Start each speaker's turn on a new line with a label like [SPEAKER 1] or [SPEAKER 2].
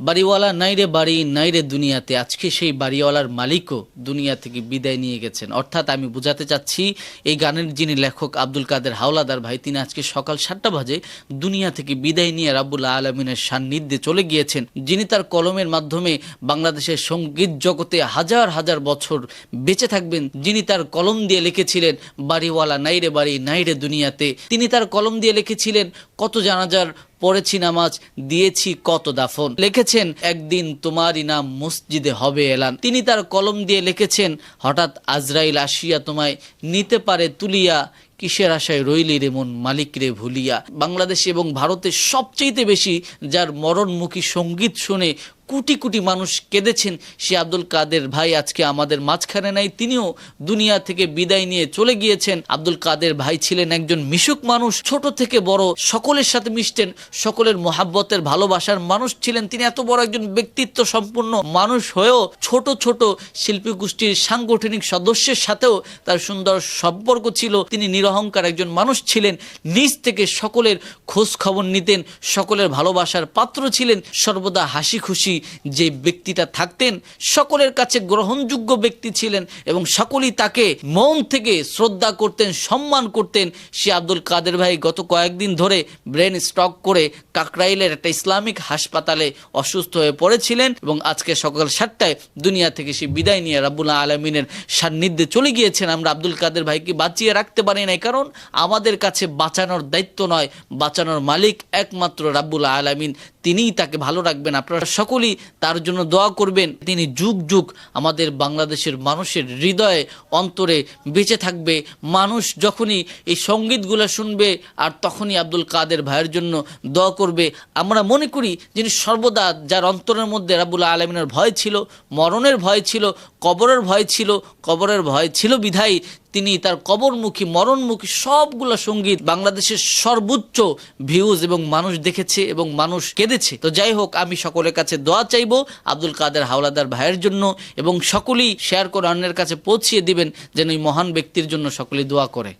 [SPEAKER 1] বাড়িওয়ালা নাইরে বাড়ি, নাইরে দুনিয়াতে। আজকে সেই বাড়িওয়ালার মালিকও দুনিয়া থেকে বিদায় নিয়ে গেছেন। অর্থাৎ আমি বোঝাতে চাচ্ছি, এই গানের যিনি লেখক আব্দুল কাদের হাওলাদার ভাই, তিনি আজকে সকাল সাতটা বাজে দুনিয়া থেকে বিদায় নিয়ে রাব্বুল আলমিনের সান্নিধ্যে চলে গিয়েছেন, যিনি তার কলমের মাধ্যমে বাংলাদেশের সংগীত জগতে হাজার হাজার বছর বেঁচে থাকবেন। যিনি তার কলম দিয়ে লিখেছিলেন, বাড়িওয়ালা নাইরে বাড়ি, নাইরে দুনিয়াতে। তিনি তার কলম দিয়ে লিখেছিলেন, কত জানাজার পড়েছি নামাজ, দিয়েছি কত দাফন। লিখেছেন, একদিন তোমারই নাম মসজিদে হবে এলান। তিনি তার কলম দিয়ে লিখেছেন, হঠাৎ আজরাইল আসিয়া তোমায় নিতে পারে তুলিয়া কিসের আশায় রইলি রে মন মালিক রে ভুলিয়া? বাংলাদেশ এবং ভারতের সবচেয়ে বেশি যার মরণমুখী সংগীত শুনে কোটি কোটি মানুষ কেঁদেছেন সে আব্দুল কাদের ভাই আজকে আমাদের মাঝখানে নাই। তিনিও দুনিয়া থেকে বিদায় নিয়ে চলে গিয়েছেন। আব্দুল কাদের ভাই ছিলেন একজন মিশুক মানুষ, ছোট থেকে বড়, সকলের সাথে মিশতেন, সকলের মোহাব্বতের ভালোবাসার মানুষ ছিলেন। তিনি এত বড় একজন ব্যক্তিত্ব সম্পূর্ণ মানুষ হয়েও ছোট ছোট শিল্পী গোষ্ঠীর সাংগঠনিক সদস্যের সাথেও তার সুন্দর সম্পর্ক ছিল। তিনি নিরহংকার একজন মানুষ ছিলেন, নিজ থেকে সকলের খোঁজ খবর নিতেন, সকলের ভালোবাসার পাত্র ছিলেন, সর্বদা হাসি খুশি যে ব্যক্তিটা থাকতেন, সকলের কাছে গ্রহণযোগ্য ব্যক্তি ছিলেন এবং সকলেই তাকে মন থেকে শ্রদ্ধা করতেন, সম্মান করতেন। সে আব্দুল কাদের ভাই গত কয়েকদিন ধরে ব্রেন স্ট্রক করে কাকরাইলের একটা ইসলামিক হাসপাতালে অসুস্থ হয়ে পড়েছিলেন এবং আজকে সকাল সাতটায় দুনিয়া থেকে সে বিদায় নিয়ে রাব্বুল্লাহ আলমিনের সান্নিধ্যে চলে গিয়েছেন। আমরা আব্দুল কাদের ভাইকে বাঁচিয়ে রাখতে পারি নাই, কারণ আমাদের কাছে বাঁচানোর দায়িত্ব নয়, বাঁচানোর মালিক একমাত্র রাব্বুল আলমিন। তিনিই তাকে ভালো রাখবেন, আপনারা সকলেই তার জন্য দোয়া করবেন। তিনি যুগ যুগ আমাদের বাংলাদেশের মানুষের হৃদয়ে, অন্তরে বেঁচে থাকবে। মানুষ যখনই এই সঙ্গীতগুলো শুনবে, আর তখনই আব্দুল কাদের ভাইয়ের জন্য দোয়া করবে। আমরা মনে করি যিনি সর্বদা যার অন্তরের মধ্যে রাবুল আলমিনের ভয় ছিল, মরণের ভয় ছিল, কবরের ভয় ছিল, কবরের ভয় ছিল বিধায়ী তিনি তার কবরমুখী, মরণমুখী সবগুলো সংগীত বাংলাদেশের সর্বোচ্চ ভিউজ এবং মানুষ দেখেছে এবং মানুষ কেঁদেছে। তো যাই হোক, আমি সকলের কাছে দোয়া চাইব আব্দুল কাদের হাওলাদার ভাইয়ের জন্য এবং সকলেই শেয়ার করে অন্যের কাছে পৌঁছিয়ে দিবেন যেন এই মহান ব্যক্তির জন্য সকলেই দোয়া করে।